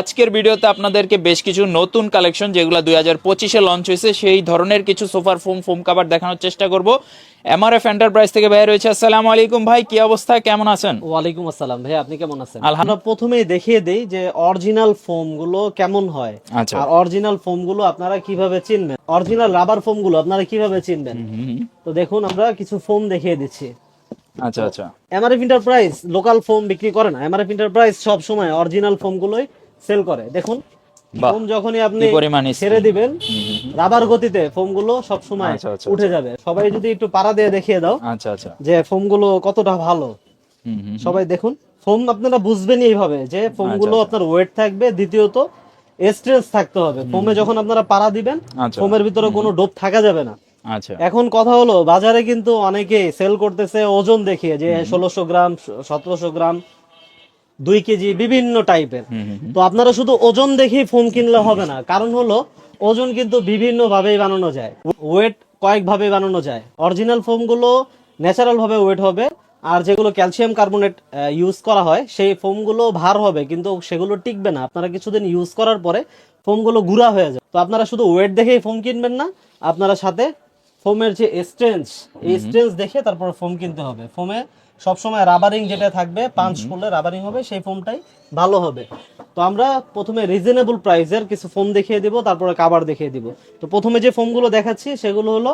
আজকের ভিডিওতে আপনাদেরকে বেশ কিছু নতুন কালেকশন যেগুলো দুই হাজার পঁচিশে লঞ্চ হয়েছে সেই ধরনের কিছু সোফার ফোম ফোম কাভার দেখানোর চেষ্টা করব। এমআরএফ এন্টারপ্রাইজ থেকে বাইরে রয়েছে। আসসালামু আলাইকুম ভাই কি অবস্থা? কেমন আছেন? ওয়ালাইকুম আসসালাম ভাই আপনি কেমন আছেন। আমরা প্রথমেই দেখিয়ে দেই যে অরিজিনাল ফোমগুলো কেমন হয়। আচ্ছা। আর অরিজিনাল ফোমগুলো আপনারা কীভাবে চিনবেন? অরিজিনাল রাবার ফোমগুলো আপনারা কীভাবে চিনবেন? তো দেখুন আমরা কিছু ফোম দেখিয়ে দিচ্ছি। আচ্ছা আচ্ছা। এমআরএফ এন্টারপ্রাইজ লোকাল ফোম বিক্রি করে না। এমআরএফ এন্টারপ্রাইজ সব সময় অরিজিনাল ফোম গুলোই সেল করে। দেখুন ফোম যখনই আপনি ছেড়ে দিবেন রাবার গতিতে ফোমগুলো সব সময় আচ্ছা, আচ্ছা, উঠে যাবে। সবাই যদি একটু পাড়া দিয়ে দেখিয়ে দাও আচ্ছা আচ্ছা। যে ফোমগুলো কতটা ভালো। সবাই দেখুন ফোম আপনারা বুঝবেনই এইভাবে যে ফোমগুলো আচ্ছা। আপনার ওয়েট থাকবে দ্বিতীয়ত স্ট্রেস থাকতে হবে। ফোমে যখন আপনারা পাড়া দিবেন আচ্ছা। ফোমের ভিতরে কোনো ডোপ থাকা যাবে না। আচ্ছা। এখন কথা হলো বাজারে কিন্তু অনেকে সেল করতেছে ওজন দেখিয়ে যে ষোলোশো গ্রাম সতেরোশো গ্রাম দুই কেজি বিভিন্ন টাইপের। তো আপনারা শুধু ওজন দেখেই ফোম কিনলে হবে না। কারণ হলো ওজন কিন্তু বিভিন্ন ভাবেই বানানো যায়। ওয়েট কয়েক ভাবে বানানো যায়। অরিজিনাল ফোমগুলো ন্যাচারাল ভাবে ওয়েট হবে আর যেগুলো ক্যালসিয়াম কার্বনেট ইউজ করা হয় সেই ফোমগুলো ভার হবে কিন্তু সেগুলো টিকবে না। আপনারা কিছুদিন ইউজ করার পরে ফোমগুলো গুঁড়া হয়ে যায় তো আপনারা শুধু ওয়েট দেখেই ফোম কিনবেন না আপনারা সাথে ফোমের যে স্ট্রেঞ্জ এই স্ট্রেঞ্জ দেখে তারপর ফোম কিনতে হবে। ফোমে সবসময় রাবারিং যেটা থাকবে পাঁচ করলে রাবারিং হবে সেই ফোমটাই ভালো হবে। তো আমরা প্রথমে রিজনেবল প্রাইসের কিছু ফোম দেখিয়ে দিব তারপরে কাবার দেখিয়ে দিব। তো প্রথমে যে ফোমগুলো দেখাচ্ছি সেগুলো হলো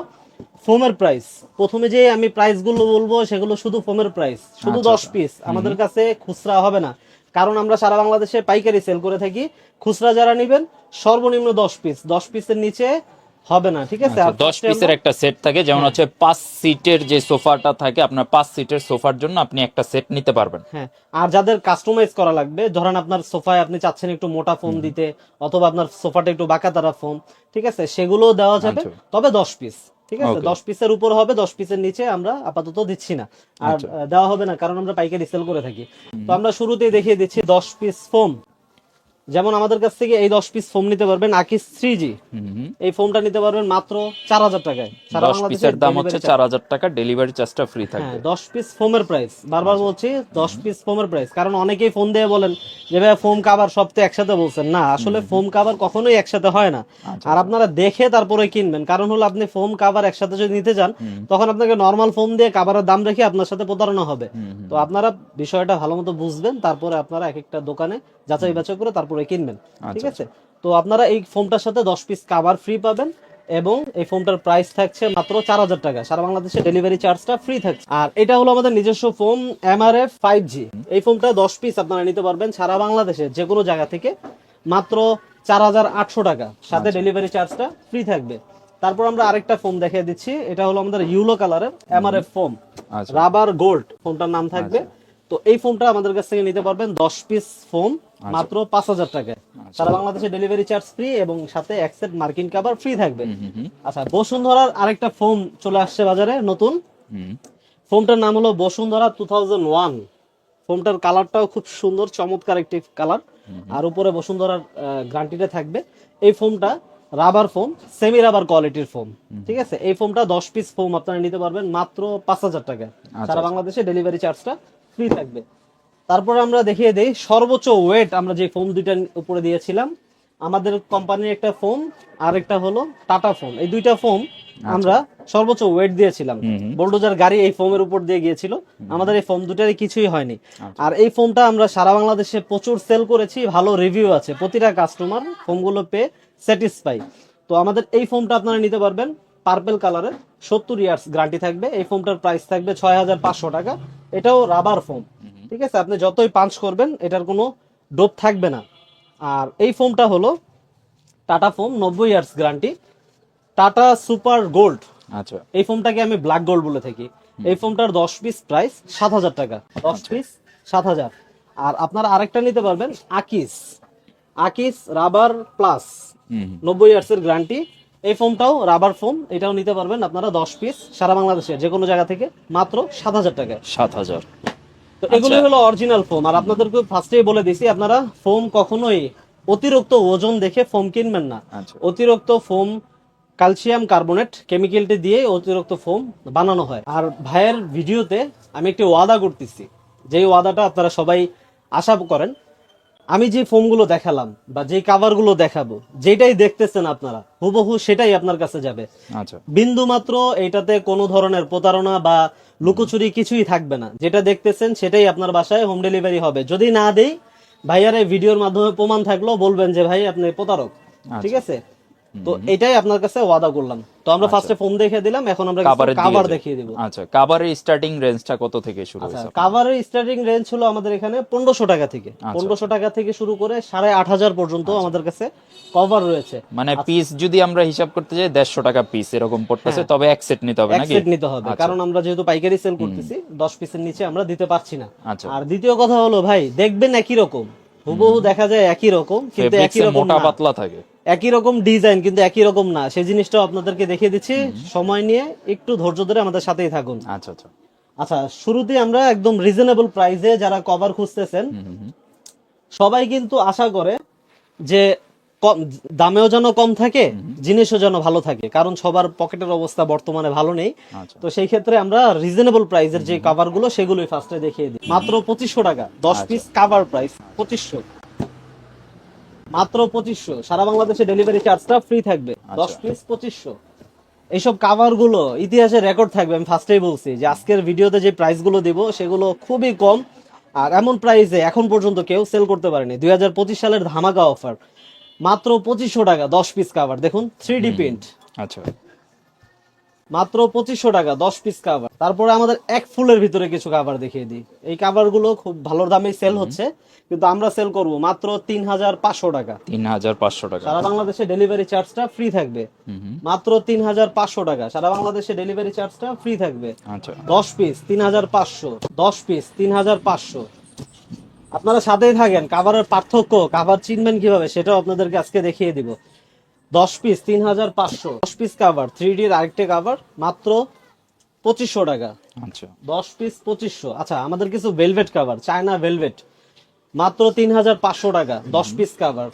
ফোমের প্রাইস প্রথমে যে আমি প্রাইসগুলো বলব সেগুলো শুধু ফোমের প্রাইস শুধু দশ পিস আমাদের কাছে খুচরা হবে না। কারণ আমরা সারা বাংলাদেশে পাইকারি সেল করে থাকি। খুচরা যারা নেবেন সর্বনিম্ন দশ পিস দশ পিসের নিচে হবে না ঠিক আছে? আর আচ্ছা, পিসের একটা সেট থাকে যেমন হচ্ছে পাঁচ সিটের যে সোফাটা থাকে আপনার পাঁচ সিটের সোফার জন্য আপনি একটা সেট নিতে পারবেন। হ্যাঁ আর যাদের কাস্টমাইজ করা লাগবে ধরেন আপনার সোফায় আপনি চাচ্ছেন একটু মোটা ফোম দিতে অথবা আপনার সোফাটা একটু বাঁকা তারা ফোম ঠিক আছে? সেগুলোও দেওয়া যাবে আচ্ছা। তবে দশ পিস ঠিক আছে. দশ পিসের উপর হবে দশ পিসের নিচে আমরা আপাতত দিচ্ছি না। আর আচ্ছা। দেওয়া হবে না কারণ আমরা পাইকারি সেল করে থাকি। তো আমরা শুরুতেই দেখিয়ে দিচ্ছি দশ পিস ফোম যেমন আমাদের কাছ থেকে এই দশ পিস ফোম নিতে পারবেন আকিস থ্রি জি। এই ফোনটা নিতে পারবেন মাত্র চার হাজার টাকায়। দশ পিসের দাম হচ্ছে চার হাজার টাকা ডেলিভারি চার্জটা ফ্রি থাকে থাকবে। দশ পিস ফোমের প্রাইস বারবার বলছি দশ পিস ফোমের প্রাইস কারণ অনেকেই ফোন দিয়ে বলেন যে ভাই ফোম কাভার সব তো একসাথে বলছেন। না আসলে ফোম কাভার কখনোই একসাথে হয় না। আচ্ছা, আর আপনারা দেখে তারপরে কিনবেন। কারণ হলো আপনি ফোম কাভার একসাথে যদি নিতে যান তখন আপনাকে নর্মাল ফোম দিয়ে কাভারের দাম রেখে আপনার সাথে প্রতারণা হবে। তো আপনারা বিষয়টা ভালো মতো বুঝবেন তারপরে আপনারা এক একটা দোকানে যাচাই বাছাই করে তারপরে কিনবেন। ঠিক আচ্ছা, আছে? তো আপনারা এই ফোমটার সাথে দশ পিস কাভার ফ্রি পাবেন। এবং এই ফোমটার প্রাইস থাকছে মাত্র চার হাজার টাকা। সারা বাংলাদেশে ডেলিভারি চার্জটা ফ্রি থাকছে। আর এটা হলো আমাদের নিজস্ব ফোম এমআরএফ ফাইভ জি এই ফোমটা দশ পিস আপনারা নিতে পারবেন সারা বাংলাদেশে যে কোনো জায়গা থেকে। মাত্র চার হাজার আটশো টাকা। সাথে ডেলিভারি চার্জটা ফ্রি থাকবে। তারপর আমরা আরেকটা ফোম দেখিয়ে দিচ্ছি। এটা হলো আমাদের ইউলো কালারের এমআরএফ ফোম আচ্ছা। রাবার গোল্ড ফোনটার নাম থাকবে। তো এই ফোনটা আমাদের কাছ থেকে নিতে পারবেন দশ পিস ফোম মাত্র পাঁচ হাজার টাকায়। সারা বাংলাদেশে ডেলিভারি চার্জ ফ্রি এবং সাথে একসেট মার্কিন কাভার ফ্রি থাকবে। আচ্ছা বসুন্ধরার আরেকটা ফোম চলে আসছে বাজারে নতুন। হুম। ফোমটার নাম হলো বসুন্ধরা টু থাউজেন্ড ওয়ান ফোমটার কালারটাও খুব সুন্দর চমৎকার একটি কালার আর উপরে বসুন্ধরার গ্রান্টিটা থাকবে। এই ফোমটা রাবার ফোম সেমি রাবার কোয়ালিটির ফোম ঠিক আছে? এই ফোমটা দশ পিস ফোম আপনারা নিতে পারবেন মাত্র পাঁচ হাজার টাকা সারা বাংলাদেশে ডেলিভারি চার্জটা ফ্রি থাকবে। তারপরে আমরা দেখিয়ে দেই সর্বোচ্চ ওয়েট আমরা যে ফোম দুইটা উপরে দিয়েছিলাম আমাদের কোম্পানির একটা ফোম আর একটা হলো টাটা ফোম এই দুইটা ফোম আমরা সর্বোচ্চ ওয়েট দিয়েছিলাম। বোল্ডোজার গাড়ি এই ফোমের উপর দিয়ে গিয়েছিল। আমাদের এই ফোম দুটারই কিছুই হয়নি। আর এই ফোমটা আমরা সারা বাংলাদেশে প্রচুর সেল করেছি ভালো রিভিউ আছে। প্রতিটা কাস্টমার ফোমগুলো পেয়ে স্যাটিসফাই তো আমাদের এই ফোমটা আপনারা নিতে পারবেন। পার্পেল কালারের সত্তর ইয়ার্স গ্যারান্টি থাকবে। এই ফোমটার প্রাইস থাকবে ছয় হাজার পাঁচশো টাকা। এটাও রাবার ফোম ঠিক আছে? আপনি যতই পাঞ্চ করবেন এটার কোনো ডোপ থাকবে না। আর এই ফোমটা হলো টাটা ফোম নব্বই years guarantee. Tata super gold. আচ্ছা। এই ফোমটাকে আমি ব্ল্যাক গোল্ড বলে থাকি। এই ফোমটার দশ পিস প্রাইস সাত হাজার টাকা। দশ পিস সাত হাজার আর আপনারা আরেকটা নিতে পারবেন আকিস। আকিস রাবার প্লাস। নব্বই ইয়ার্সের গ্যারান্টি। এই ফোমটাও রাবার ফোম এটাও নিতে পারবেন আপনারা দশ পিস সারা বাংলাদেশে যে কোনো জায়গা থেকে মাত্র সাত হাজার টাকায়। সাত হাজার। তো এগুলো হলো অরিজিনাল ফোম আর আপনাদেরকে ফার্স্টেই বলে দিছি আপনারা ফোম কখনোই অতিরিক্ত ওজন দেখে ফোম কিনবেন না। আচ্ছা। অতিরিক্ত ফোম ক্যালসিয়াম কার্বনেট কেমিক্যালটি দিয়ে অতিরিক্ত ফোম বানানো হয়। আর ভাইয়ের ভিডিওতে আমি একটি ওয়াদা করতেছি যেই ওয়াদাটা আপনারা সবাই আশা করেন আমি যে ফোমগুলো দেখালাম বা যে কাভারগুলো দেখাবো যেটাই দেখতেছেন আপনারা হুবহু সেটাই আপনার কাছে যাবে। আচ্ছা। বিন্দু মাত্র এটাতে কোনো ধরনের প্রতারণা বা লুকোচুরি কিছুই থাকবে না। যেটা দেখতেছেন সেটাই আপনার বাসায় হোম ডেলিভারি হবে। যদি না দেই ভাইয়ার এই ভিডিওর মাধ্যমে প্রমাণ থাকল বলবেন যে ভাই আপনি প্রতারক। ঠিক আছে? তো এটাই আপনার কাছে ওয়াদা করলাম। তো আমরা ফার্স্টে ফোন দেখে দিলাম এখন আমরা কাভার দেখিয়ে দিব। আচ্ছা কাভারের স্টার্টিং রেঞ্জটা কত থেকে শুরু আচ্ছা হয়েছে কাভারের স্টার্টিং রেঞ্জ ছিল আমাদের এখানে পনেরোশো টাকা থেকে। আচ্ছা। পনেরোশো টাকা থেকে শুরু করে সাড়ে আট হাজার পর্যন্ত আমাদের কাছে কভার রয়েছে। মানে পিস যদি আমরা হিসাব করতে যাই দেড়শো টাকা পিস এরকম পড়তেছে তবে এক সেট নিতে হবে এক নাকি সেট নিতে হবে। কারণ আমরা যেহেতু পাইকারি সেল করতেছি দশ পিসের নিচে আমরা দিতে পারছি না। আচ্ছা। আর দ্বিতীয় কথা হলো ভাই দেখবেন একই রকম। হুবহু দেখা যায় একই রকম কিন্তু একই রকম মোটা পাতলা থাকে। একই রকম ডিজাইন কিন্তু একই রকম না। সেই জিনিসটাও আপনাদেরকে দেখিয়ে দিচ্ছি। সময় নিয়ে একটু ধৈর্য ধরে আমাদের সাথেই থাকুন। আচ্ছা আচ্ছা। আচ্ছা শুরুতে আমরা একদম রিজনেবল প্রাইসে যারা কভার খুঁজতেছেন। সবাই কিন্তু আশা করে যে দামেও যেন কম থাকে জিনিসও যেন ভালো থাকে কারণ সবার পকেটের অবস্থা বর্তমানে ভালো নেই। আচ্ছা। তো সেই ক্ষেত্রে আমরা রিজনেবল প্রাইসের যে কাভারগুলো সেগুলোই ফার্স্টে দেখিয়ে দিই। মাত্র পঁচিশশো টাকা দশ পিস কাভার প্রাইস পঁচিশশো। মাত্র পঁচিশশো। সারা বাংলাদেশে ডেলিভারি চার্জটা ফ্রি থাকবে। দশ পিস পঁচিশশো। এইসব কাভারগুলো ইতিহাসে রেকর্ড থাকবে আমি ফার্স্টেই বলছি যে আজকের ভিডিওতে যে প্রাইসগুলো দিব সেগুলো খুবই কম। আর এমন প্রাইসে এখন পর্যন্ত কেউ সেল করতে পারেনি। দুই হাজার পঁচিশ সালের ধামাকা অফার মাত্র পঁচিশশো টাকা দশ পিস কাভার দেখুন থ্রি ডি প্রিন্ট আচ্ছা। মাত্র পঁচিশশো টাকা দশ পিস কাভার তারপরে আমাদের এক ফুলের ভিতরে কিছু কাভার দেখিয়ে দিই। এই কাভারগুলো খুব ভালো দামে সেল হচ্ছে কিন্তু আমরা সেল করব মাত্র তিন হাজার পাঁচশো টাকা। তিন হাজার পাঁচশো টাকা। সারা বাংলাদেশে ডেলিভারি চার্জটা ফ্রি থাকবে। মাত্র তিন হাজার পাঁচশো টাকা। সারা বাংলাদেশে ডেলিভারি চার্জটা ফ্রি থাকবে। আচ্ছা। দশ পিস তিন হাজার পাঁচশো। দশ পিস তিন হাজার পাঁচশো। আপনারা সাথেই থাকেন। কাভারের পার্থক্য কাভার চিনবেন কীভাবে সেটাও আপনাদেরকে আজকে দেখিয়ে দিব। দশ পিস তিন হাজার পাঁচশো। দশ পিস কাভার থ্রি ডির আরেকটা কাভার মাত্র পঁচিশশো টাকা। আচ্ছা। দশ পিস পঁচিশশো। আচ্ছা আমাদের কিছু ভেলভেট কাভার চায়না ভেলভেট মাত্র তিন হাজার পাঁচশো টাকা দশ পিস কাভার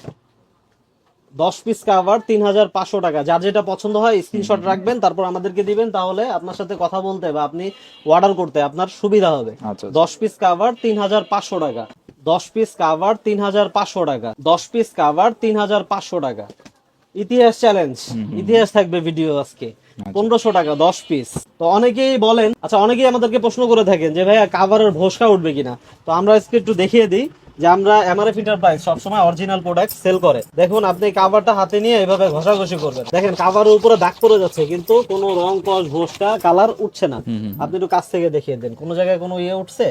দশ পিস কাভার তিন হাজার পাঁচশো টাকা। যার যেটা পছন্দ হয় স্ক্রিনশট রাখবেন তারপর আমাদেরকে দিবেন তাহলে আপনার সাথে কথা বলতে বা আপনি অর্ডার করতে আপনার সুবিধা হবে। আচ্ছা দশ পিস কাভার তিন হাজার পাঁচশো টাকা। দশ পিস কাভার তিন হাজার পাঁচশো টাকা। দশ পিস কাভার তিন হাজার পাঁচশো টাকা। ইতিহাস চ্যালেঞ্জ ইতিহাস থাকবে ভিডিও আজকে। পনেরোশো টাকা দশ পিস তো অনেকেই বলেন আচ্ছা অনেকেই আমাদেরকে প্রশ্ন করে থাকেন যে ভাইয়া কাভারের ভোসকা উঠবে কিনা? তো আমরা আজকে একটু দেখিয়ে দিই। যে আমরা এমআরএফ এন্টারপ্রাইজ সবসময় অরিজিনাল প্রোডাক্ট সেল করে। দেখুন আপনি কাভারটা হাতে নিয়ে এভাবে ঘষাঘষি করবেন। দেখেন কাভারের উপরে দাগ পড়ে যাচ্ছে কিন্তু কোনো রং কস ভোসকা কালার উঠছে না। আপনি একটু কাছ থেকে দেখিয়ে দেন কোনো জায়গায় কোনো ইয়ে উঠছে?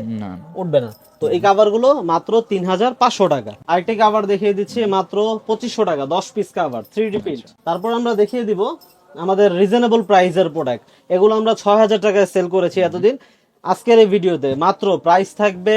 উঠবে না। তো এই কাভারগুলো মাত্র তিন হাজার পাঁচশো টাকা। আরেকটি কাভার দেখিয়ে দিচ্ছি মাত্র পঁচিশশো টাকা দশ piece cover three D piece তারপর আমরা দেখিয়ে দিব আমাদের রিজনেবল প্রাইসের প্রোডাক্ট এগুলো আমরা ছয় হাজার টাকায় সেল করেছি এতদিন। আজকের এই ভিডিওতে মাত্র প্রাইস থাকবে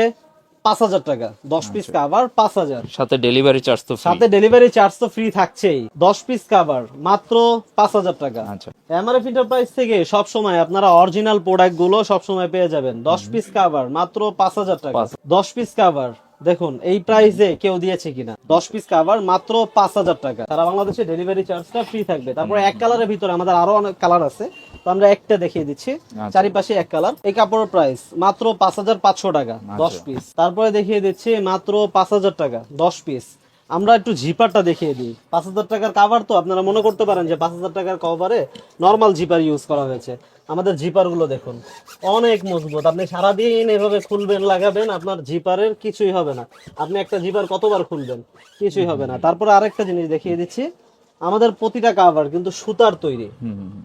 পাঁচ হাজার টাকা। দশ পিস কাভার পাঁচ হাজার। সাথে ডেলিভারি চার্জ তো সাথে ডেলিভারি চার্জ তো ফ্রি থাকছেই। দশ পিস কাভার মাত্র পাঁচ হাজার টাকা। আচ্ছা। এমআরএফ এন্টারপ্রাইজ থেকে সব সময় আপনারা অরিজিনাল প্রোডাক্টগুলো সব সময় পেয়ে যাবেন। দশ পিস কাভার মাত্র পাঁচ হাজার টাকা। দশ পিস কাভার দেখুন এই প্রাইসে কেউ দিয়েছে কিনা। দশ পিস কাভার মাত্র পাঁচ হাজার টাকা। সারা বাংলাদেশে ডেলিভারি চার্জটা ফ্রি থাকবে। তারপরে এক কালারের ভিতরে আমাদের আরও অনেক কালার আছে। তো আমরা একটা দেখিয়ে দিচ্ছি। আচ্ছা। চারিপাশে এক কালার। এই কাপড়ের প্রাইস মাত্র পাঁচ হাজার পাঁচশো টাকা দশ আচ্ছা। পিস তারপরে দেখিয়ে দিচ্ছি মাত্র পাঁচ হাজার টাকা দশ পিস আমরা একটু জিপারটা দেখিয়ে দিই। পাঁচ হাজার টাকার কাভার তো আপনারা মনে করতে পারেন যে পাঁচ হাজার টাকার কভারে নর্মাল জিপার ইউজ করা হয়েছে। আমাদের জিপারগুলো দেখুন অনেক মজবুত। আপনি সারাদিন এভাবে খুলবেন লাগাবেন আপনার জিপারের কিছুই হবে না। আপনি একটা জিপার কতবার খুলবেন? কিছুই হবে না। তারপরে আরেকটা জিনিস দেখিয়ে দিচ্ছি। আমাদের প্রতিটা কাভার কিন্তু সুতার তৈরি।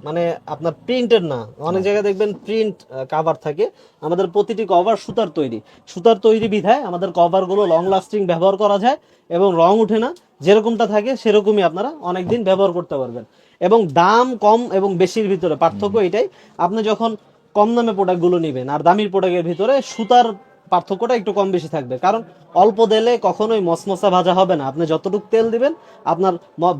মানে আপনার প্রিন্টের না। অনেক জায়গায় দেখবেন প্রিন্ট কাভার থাকে। আমাদের প্রতিটি কভার সুতার তৈরি। সুতার তৈরি বিধায় আমাদের কভারগুলো লং লাস্টিং ব্যবহার করা যায় এবং রং উঠে না। যেরকমটা থাকে সেরকমই আপনারা অনেকদিন ব্যবহার করতে পারবেন। এবং দাম কম এবং বেশির ভিতরে পার্থক্য এটাই। আপনি যখন কম দামে প্রোডাক্টগুলো নেবেন আর দামির প্রোডাক্টের ভিতরে সুতার পার্থক্যটা একটু কম বেশি থাকবে। কারণ অল্প তেলে কখনোই মসমসা ভাজা হবে না। আপনি যতটুকু তেল দিবেন, আপনার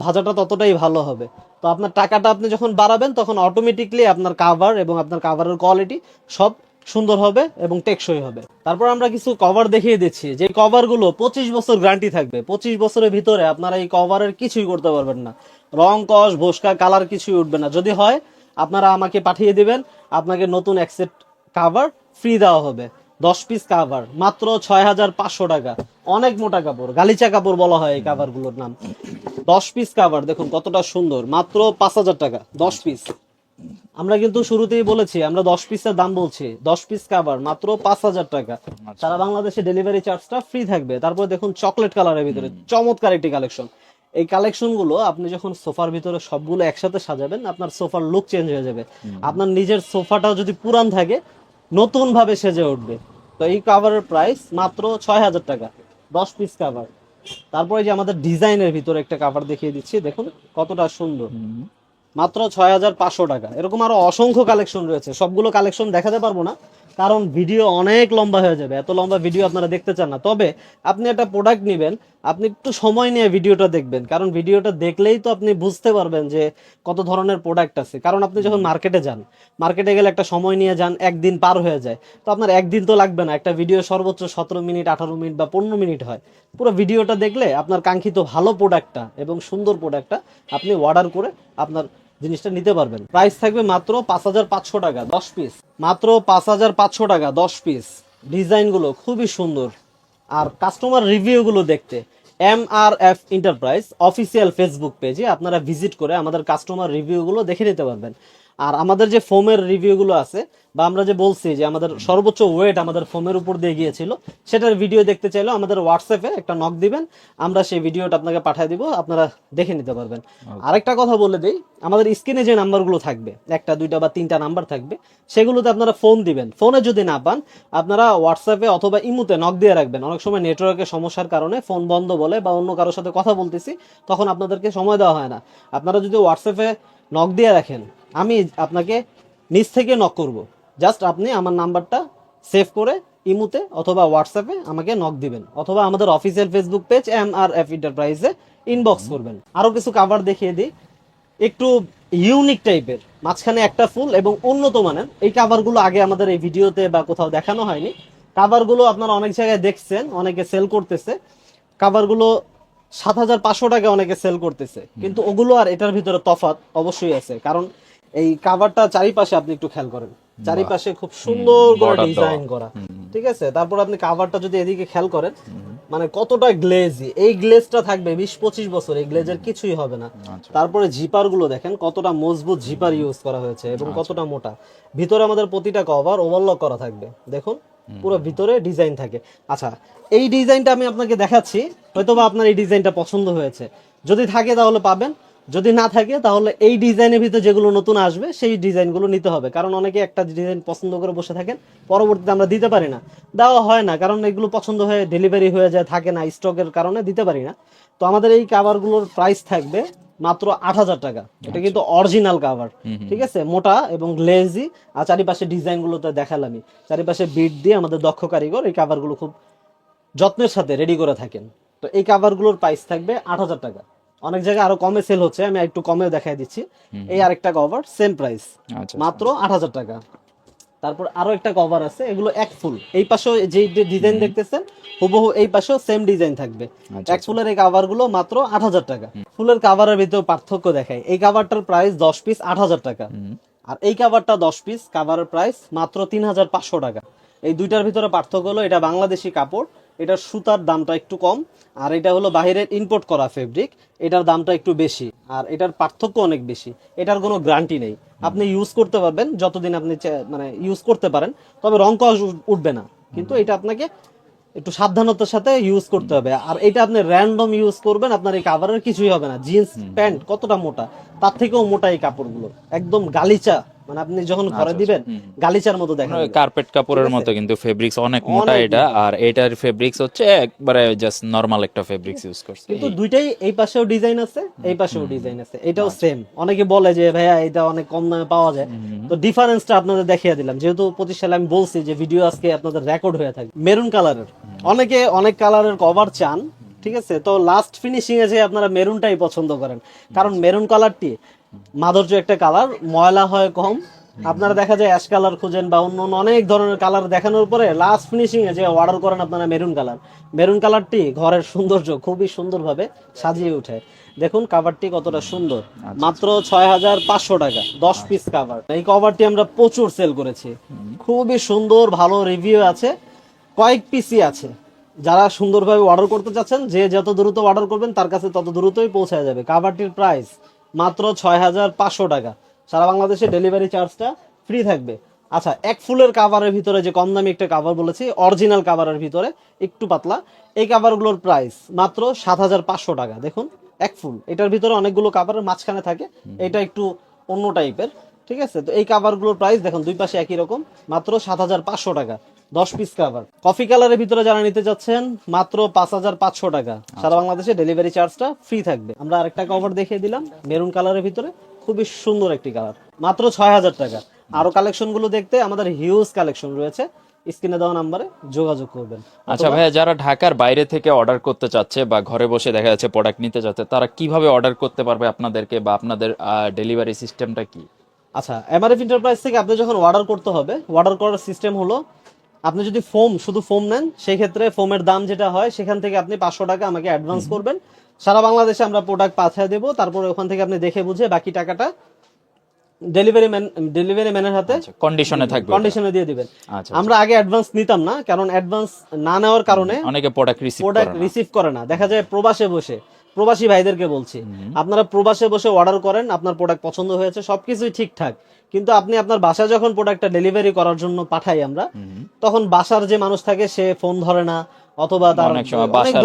ভাজাটা ততটাই ভালো হবে। তো আপনার টাকাটা আপনি যখন বাড়াবেন, তখন অটোমেটিকলি আপনার কাভার এবং আপনার কাভারের কোয়ালিটি সব সুন্দর হবে এবং টেকসই হবে। তারপর আমরা কিছু কভার দেখিয়ে দিচ্ছি। যে কভারগুলো পঁচিশ বছর গ্যারান্টি থাকবে। পঁচিশ বছরের ভিতরে আপনারা এই কভারের কিছুই করতে পারবেন না। রং কস ভোসকা কালার কিছুই উঠবে না। যদি হয়, আপনারা আমাকে পাঠিয়ে দিবেন। আপনাকে নতুন এক সেট কাভার ফ্রি দেওয়া হবে। দশ পিস কাভার মাত্র ছয় হাজার পাঁচশো টাকা। অনেক মোটা কাপড় গালিচা কাপড় বলা হয় এই কাভারগুলোর নাম। দশ পিস কাভার দেখুন কতটা সুন্দর মাত্র পাঁচ হাজার টাকা দশ পিস আমরা কিন্তু শুরুতেই বলেছি আমরা দশ পিসের দাম বলছি দশ পিস কাভার মাত্র পাঁচ হাজার টাকা। সারা বাংলাদেশে ডেলিভারি চার্জটা ফ্রি থাকবে। তারপর দেখুন চকলেট কালারের ভিতরে চমৎকার একটি কালেকশন এই কালেকশনগুলো আপনি যখন সোফার ভিতরে সবগুলো একসাথে সাজাবেন আপনার সোফার লুক চেঞ্জ হয়ে যাবে। আপনার নিজের সোফাটাও যদি পুরান থাকে নতুন ভাবে সেজে উঠবে। তো এই কাভারের প্রাইস মাত্র ছয় হাজার টাকা, দশ পিস কাভার তারপরে যে আমাদের ডিজাইনের ভিতরে একটা কাভার দেখিয়ে দিচ্ছি, দেখুন কতটা সুন্দর। মাত্র ছয় হাজার পাঁচশো টাকা। এরকম আরও অসংখ্য কালেকশন রয়েছে। সবগুলো কালেকশন দেখাতে পারব না, কারণ ভিডিও অনেক লম্বা হয়ে যাবে। এত লম্বা ভিডিও আপনারা দেখতে চান না। তবে আপনি একটা প্রোডাক্ট নেবেন, আপনি একটু সময় নিয়ে ভিডিওটা দেখবেন। কারণ ভিডিওটা দেখলেই তো আপনি বুঝতে পারবেন যে কত ধরনের প্রোডাক্ট আছে। কারণ আপনি যখন মার্কেটে যান মার্কেটে গেলে একটা সময় নিয়ে যান, একদিন পার হয়ে যায়। তো আপনার একদিন তো লাগবে না। একটা ভিডিও সর্বোচ্চ সতেরো মিনিট, আঠারো মিনিট বা পনেরো মিনিট হয়। পুরো ভিডিওটা দেখলে আপনার কাঙ্ক্ষিত ভালো প্রোডাক্টটা এবং সুন্দর প্রোডাক্টটা আপনি অর্ডার করে আপনার জিনিসটা নিতে পারবেন। প্রাইস থাকবে মাত্র পাঁচ হাজার পাঁচশো টাকা, দশ পিস মাত্র পাঁচ হাজার পাঁচশো টাকা, দশ পিস ডিজাইনগুলো খুবই সুন্দর। আর কাস্টমার রিভিউগুলো দেখতে M R F enterprise official Facebook পেজে আপনারা ভিজিট করে আমাদের কাস্টমার রিভিউগুলো দেখে নিতে পারবেন। আর আমাদের যে ফোমের রিভিউগুলো আছে বা আমরা যে বলছি যে আমাদের সর্বোচ্চ ওয়েট আমাদের ফোমের উপর দিয়ে গিয়েছিল সেটার ভিডিও দেখতে চাইলেও আমাদের হোয়াটসঅ্যাপে একটা নক দিবেন আমরা সেই ভিডিওটা আপনাকে পাঠিয়ে দিব আপনারা দেখে নিতে পারবেন। আরেকটা কথা বলে দিই আমাদের স্ক্রিনে যে নাম্বারগুলো থাকবে একটা দুইটা বা তিনটা নাম্বার থাকবে সেগুলোতে আপনারা ফোন দিবেন। ফোনে যদি না পান আপনারা হোয়াটসঅ্যাপে অথবা ইমুতে নক দিয়ে রাখবেন। অনেক সময় নেটওয়ার্কের সমস্যার কারণে ফোন বন্ধ বলে বা অন্য কারোর সাথে কথা বলতেছি তখন আপনাদেরকে সময় দেওয়া হয় না। আপনারা যদি হোয়াটসঅ্যাপে নক দিয়ে রাখেন। আমি আপনাকে নিচ থেকে নক করব। জাস্ট আপনি আমার নাম্বারটা সেভ করে ইমুতে অথবা হোয়াটসঅ্যাপে আমাকে নক দিবেন। অথবা আমাদের official Facebook page M R F এন্টারপ্রাইজে inbox করবেন। আরও কিছু কাভার দেখিয়ে দিই। একটু ইউনিক টাইপের মাঝখানে একটা ফুল এবং উন্নত মানের। এই কাভারগুলো আগে আমাদের এই ভিডিওতে বা কোথাও দেখানো হয়নি। কাভারগুলো আপনারা অনেক জায়গায় দেখছেন, অনেকে সেল করতেছে। কাভারগুলো সাত হাজার পাঁচশো টাকা অনেকে সেল করতেছে। কিন্তু ওগুলো আর এটার ভিতরে তফাৎ অবশ্যই আছে। কারণ এই কাভারটা চারিপাশে আপনি একটু খেয়াল করেন। চারিপাশে খুব সুন্দর করে ডিজাইন করা। ঠিক আছে? তারপর আপনি কাভারটা যদি এদিকে খেয়াল করেন মানে কতটা গ্লেজি এই গ্লেজটা থাকবে বিশ পঁচিশ বছর এই গ্লেজের কিছুই হবে না। আচ্ছা। তারপরে জিপারগুলো দেখেন কতটা মজবুত জিপার ইউজ করা হয়েছে এবং আচ্ছা। কতটা মোটা। ভিতরে আমাদের প্রতিটা কভার ওভারলক করা থাকবে। দেখুন। পুরো ভিতরে ডিজাইন থাকে। আচ্ছা এই ডিজাইনটা আমি আপনাকে দেখাচ্ছি হয়তো বা আপনার এই ডিজাইনটা পছন্দ হয়েছে। যদি থাকে তাহলে পাবেন, যদি না থাকে তাহলে এই ডিজাইনের ভিতরে যেগুলো নতুন আসবে, সেই ডিজাইনগুলো নিতে হবে। কারণ অনেকে একটা ডিজাইন পছন্দ করে বসে থাকেন, পরবর্তীতে আমরা দিতে পারি না। দেওয়া হয় না, কারণ এগুলো পছন্দ হয়ে ডেলিভারি হয়ে যায়, থাকে না স্টকের কারণে দিতে পারি না। তো আমাদের এই কাভারগুলোর প্রাইস থাকবে মাত্র আট হাজার টাকা। এটা কিন্তু অরিজিনাল কাভার ঠিক আছে? মোটা এবং লেজি আর চারিপাশে ডিজাইনগুলো তো দেখালামই। চারিপাশে বিট দিয়ে আমাদের দক্ষ কারিগর এই কাভারগুলো খুব যত্নের সাথে রেডি করে থাকেন। তো এই কাভারগুলোর প্রাইস থাকবে আট হাজার টাকা। অনেক জায়গায় আরও কমে সেল হচ্ছে আমি একটু কমে দেখাই দিচ্ছি। এই আরেকটা কভার সেম প্রাইস আচ্ছা। মাত্র আট হাজার টাকা। তারপর আরও একটা কভার আছে এগুলো এক ফুল। এই পাশেও যে ডিজাইন দেখতেছেন হুবহু এই পাশেও সেম ডিজাইন থাকবে। আচ্ছা, এক ফুলের এই কাভারগুলো মাত্র আট হাজার টাকা। ফুলের কাভারের ভিতরে পার্থক্য দেখায় এই কাভারটার প্রাইস দশ পিস আট হাজার টাকা। আর এই কাভারটা দশ পিস কাভারের প্রাইস মাত্র তিন হাজার পাঁচশো টাকা। এই দুইটার ভিতরে পার্থক্য হলো এটা বাংলাদেশি কাপড় এটার সুতার দামটা একটু কম আর এটা হলো বাইরের ইম্পোর্ট করা ফেব্রিক এটার দামটা একটু বেশি আর এটার পার্থক্য অনেক বেশি। এটার কোনো গ্যারান্টি নেই। আপনি ইউজ করতে পারবেন যতদিন আপনি মানে ইউজ করতে পারেন তবে রং কস উঠবে না। কিন্তু এটা আপনাকে একটু সাবধানতার সাথে ইউজ করতে হবে। আর এটা আপনি র্যান্ডম ইউজ করবেন আপনার এই কাভারের কিছুই হবে না। জিন্স প্যান্ট কতটা মোটা তার থেকেও মোটা এই কাপড়গুলো। একদম গালিচা। মানে আপনি যখন ঘরে দিবেন গালিচার মতো দেখা যাবে। কার্পেট কাপড়ের মতো কিন্তু ফেব্রিক্স অনেক মোটা এটা আর এটার ফেব্রিক্স হচ্ছে একবারে জাস্ট নরমাল একটা ফেব্রিক্স ইউজ করছে। কিন্তু দুইটাই এই পাশেও ডিজাইন আছে এই পাশেও ডিজাইন আছে। এটাও সেম অনেকে বলে যে ভাইয়া এটা অনেক কম দামে পাওয়া যায়। তো ডিফারেন্সটা আপনাদের দেখিয়ে দিলাম। যেহেতু পঁচিশ সালে আমি বলছি যে ভিডিও আজকে আপনাদের রেকর্ড হয়ে থাকে মেরুন কালারের অনেকে অনেক কালারের কভার চান ঠিক আছে? তো লাস্ট ফিনিশিং এ যে আপনারা মেরুনটাই পছন্দ করেন। কারণ মেরুন কালারটি মাধুর্য একটা কালার ময়লা হয় কম। আপনারা দেখা যায় অ্যাশ কালার খুঁজেন বা অন্য অনেক ধরনের কালার দেখানোর পরে লাস্ট ফিনিশিং এ যে অর্ডার করেন আপনারা মেরুন কালার মেরুন কালারটি ঘরের সৌন্দর্য খুবই সুন্দরভাবে সাজিয়ে ওঠে দেখুন কাভারটি কতটা সুন্দর। মাত্র ছয় হাজার পাঁচশো টাকা দশ পিস কাভার এই কভারটি আমরা প্রচুর সেল করেছি। খুবই সুন্দর ভালো রিভিউ আছে। কয়েক পিসই আছে। যারা সুন্দরভাবে অর্ডার করতে চাচ্ছেন যে যত দ্রুত অর্ডার করবেন তার কাছে তত দ্রুতই পৌঁছায় যাবে। কাভারটির প্রাইস মাত্র ছয় হাজার পাঁচশো টাকা। সারা বাংলাদেশে ডেলিভারি চার্জটা ফ্রি থাকবে। আচ্ছা এক ফুলের কাভারের ভিতরে যে কম দামি একটা কাভার বলেছি অরিজিনাল কাভারের ভিতরে একটু পাতলা, এই কাভারগুলোর প্রাইস মাত্র সাত হাজার পাঁচশো টাকা। দেখুন, এক ফুল। এটার ভিতরে অনেকগুলো কাভারের মাঝখানে থাকে। এটা একটু অন্য টাইপের ঠিক আছে? তো এই কাভারগুলোর প্রাইস দেখুন, দুই পাশে একই রকম, মাত্র সাত হাজার পাঁচশো টাকা। দশ পিস কাভার কফি কালারের ভিতরে যারা নিতে যাচ্ছেন মাত্র পাঁচ হাজার পাঁচশো টাকা। সারা বাংলাদেশে ডেলিভারি চার্জটা ফ্রি থাকবে। আমরা আরেকটা কভার দেখিয়ে দিলাম মেরুন কালারের ভিতরে। খুবই সুন্দর একটি কালার মাত্র ছয় হাজার টাকা। আরও কালেকশনগুলো দেখতে আমাদের হিউজ কালেকশন রয়েছে। স্ক্রিনে দেওয়া নাম্বারে যোগাযোগ করবেন। আচ্ছা ভাইয়া যারা ঢাকার বাইরে থেকে অর্ডার করতে চাচ্ছে বা ঘরে বসে দেখা যাচ্ছে প্রোডাক্ট নিতে চাচ্ছে তারা কীভাবে অর্ডার করতে পারবে আপনাদেরকে বা আপনাদের ডেলিভারি সিস্টেমটা কি? আচ্ছা এমআরএফ এন্টারপ্রাইজ থেকে আপনি যখন অর্ডার করতে হবে অর্ডার করার সিস্টেম হলো আপনি যদি ফোম শুধু ফোম নেন সেই ক্ষেত্রে ফোমের দাম যেটা হয় সেখান থেকে আপনি পাঁচশো টাকা আমাকে অ্যাডভান্স করবেন। সারা বাংলাদেশে আমরা প্রোডাক্ট পাঠিয়ে দেবো তারপরে ওখান থেকে আপনি দেখে বুঝে বাকি টাকাটা ডেলিভারি ম্যান ডেলিভারি ম্যানের হাতে কন্ডিশনে থাকবে কন্ডিশনে দিয়ে দিবেন। আচ্ছা আমরা আগে অ্যাডভান্স নিতাম না কারণ অ্যাডভান্স না নেওয়ার কারণে অনেকে প্রোডাক্ট রিসিভ প্রোডাক্ট রিসিভ করে না। দেখা যায় প্রবাসে বসে প্রবাসী ভাইদেরকে বলছি আপনারা প্রবাসে বসে অর্ডার করেন আপনার প্রোডাক্ট পছন্দ হয়েছে সবকিছুই ঠিকঠাক। কিন্তু আপনি আপনার বাসায় যখন প্রোডাক্টটা ডেলিভারি করার জন্য পাঠাই আমরা তখন বাসার যে মানুষ থাকে সে ফোন ধরে না অথবা তার অনেক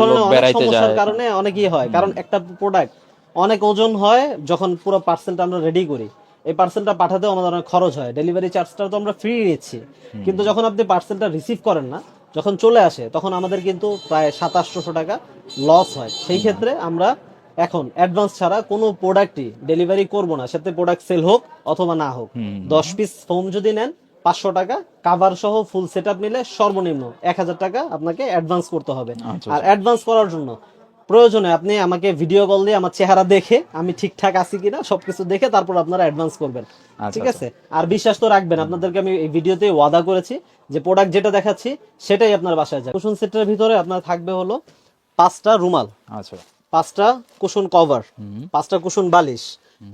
ধরনের অনেক সমস্যার কারণে অনেকই হয়। কারণ একটা প্রোডাক্ট অনেক ওজন হয় যখন পুরো পার্সেলটা আমরা রেডি করি। এই পার্সেলটা পাঠাতেও আমাদের অনেক খরচ হয়। ডেলিভারি চার্জটা তো আমরা ফ্রি নিচ্ছি কিন্তু যখন আপনি পার্সেলটা রিসিভ করেন না যখন চলে আসে তখন আমাদের কিন্তু প্রায় সাতাশশো টাকা লস হয়। সেই ক্ষেত্রে আমরা এখন অ্যাডভান্স ছাড়া কোনো প্রোডাক্টই ডেলিভারি করব না। সাথে প্রোডাক্ট সেল হোক অথবা না হোক। দশ পিস ফোম যদি নেন পাঁচশো টাকা কাভার সহ ফুল সেট নিলে সর্বনিম্ন এক হাজার টাকা আপনাকে অ্যাডভান্স করতে হবে। আচ্ছা, আর অ্যাডভান্স করার জন্য প্রয়োজনে আপনি আমাকে ভিডিও কল দিয়ে আমার চেহারা দেখে আমি ঠিকঠাক আছি কিনা সবকিছু দেখে তারপর আপনারা অ্যাডভান্স করবেন। আচ্ছা, ঠিক আছে? আর বিশ্বাস তো রাখবেন আপনাদেরকে আমি এই ভিডিওতে ওয়াদা করেছি যে প্রোডাক্ট যেটা দেখাচ্ছি সেটাই আপনার বাসায় যায় কুশন সেটের ভিতরে আপনার থাকবে হলো পাঁচটা রুমাল আচ্ছা। পাঁচটা কুশন কভার পাঁচটা কুশন বালিশ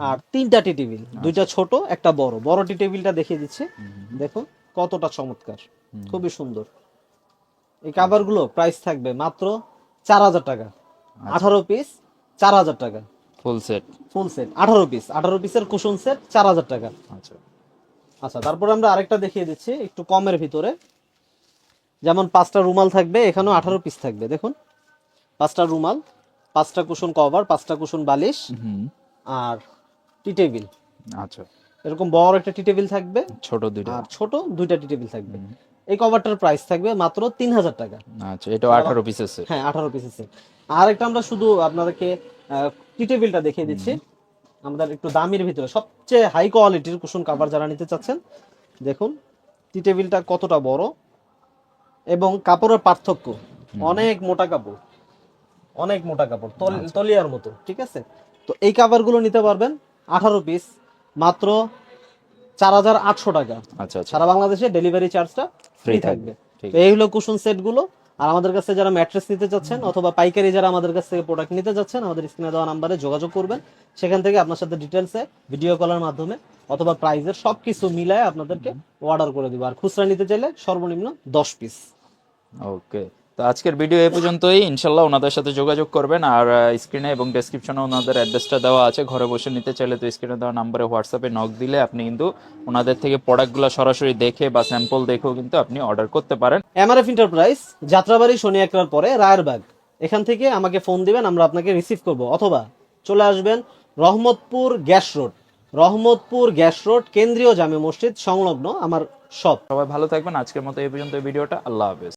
আর তিনটা টি টেবিল দুইটা ছোট একটা বড়। বড় টি টেবিলটা দেখিয়ে দিচ্ছে। দেখুন কতটা চমৎকার খুবই সুন্দর। এই কাভারগুলো প্রাইস থাকবে মাত্র চার হাজার টাকা। আঠারো পিস চার হাজার টাকা। ফুল সেট ফুল সেট আঠারো পিস আঠারো পিসের কুশন সেট চার হাজার টাকা। আচ্ছা। আচ্ছা তারপরে আমরা আরেকটা দেখিয়ে দিচ্ছি একটু কমের ভিতরে। যেমন পাঁচটা রুমাল থাকবে এখানেও আঠারো পিস থাকবে দেখুন। পাঁচটা রুমাল পাঁচটা কুশন কভার পাঁচটা কুশন বালিশ আর টি টেবিল। আচ্ছা। এরকম বড় একটা টি টেবিল থাকবে। ছোট দুইটা। আর ছোট দুইটা টি টেবিল থাকবে। এই কভারটার প্রাইস থাকবে মাত্র তিন হাজার টাকা। আচ্ছা এটা আঠারো পিসের সেট হ্যাঁ আঠারো পিসের সেট আর একটা আমরা শুধু আপনাদেরকে টি টেবিলটা দেখিয়ে দিচ্ছি। আমাদের একটু দামের ভিতরে সবচেয়ে হাই কোয়ালিটির কুশন কাভার যারা নিতে চাচ্ছেন দেখুন টি টেবিলটা কতটা বড় এবং কাপড়ের পার্থক্য। অনেক মোটা কাপড় অনেক মোটা কাপড় তলিয়ার মতো ঠিক আছে? তো এই কাভারগুলো নিতে পারবেন আঠারো পিস মাত্র চার হাজার আটশো টাকা। আচ্ছা আচ্ছা। সারা বাংলাদেশে ডেলিভারি চার্জটা ফ্রি থাকবে। তো এই হলো কুশন সেটগুলো। আর আমাদের কাছে যারা ম্যাট্রেস নিতে চাচ্ছেন অথবা পাইকারি যারা আমাদের কাছ থেকে প্রোডাক্ট নিতে চাচ্ছেন আমাদের স্ক্রিনে দেওয়া নাম্বারে যোগাযোগ করবেন। সেখান থেকে আপনার সাথে ডিটেলসে ভিডিও কলের মাধ্যমে অথবা প্রাইজের সবকিছু মিলায় আপনাদেরকে অর্ডার করে দিব। আর খুচরা নিতে চাইলে সর্বনিম্ন দশ পিস ওকে তো আজকের ভিডিও এ পর্যন্তই। ইনশাল্লাহ ওনাদের সাথে যোগাযোগ করবেন আর স্ক্রিনে এবং ডেসক্রিপশনে ওনাদের অ্যাড্রেসটা দেওয়া আছে। ঘরে বসে নিতে চাইলে তো স্ক্রিনে দেওয়া নাম্বারে হোয়াটসঅ্যাপে নক দিলে আপনি কিন্তু ওনাদের থেকে প্রোডাক্টগুলো সরাসরি দেখে বা স্যাম্পল দেখেও কিন্তু আপনি অর্ডার করতে পারেন। এমআরএফ এন্টারপ্রাইজ যাত্রাবাড়ি শনি একটার পরে রায়েরবাগ। এখান থেকে আমাকে ফোন দিবেন আমরা আপনাকে রিসিভ করব। অথবা চলে আসবেন Rahmatpur gas road. Rahmatpur gas road কেন্দ্রীয় জামে মসজিদ সংলগ্ন আমার শপ। সবাই ভালো থাকবেন। আজকের মতো এই পর্যন্ত ভিডিওটা। আল্লাহ হাফেজ।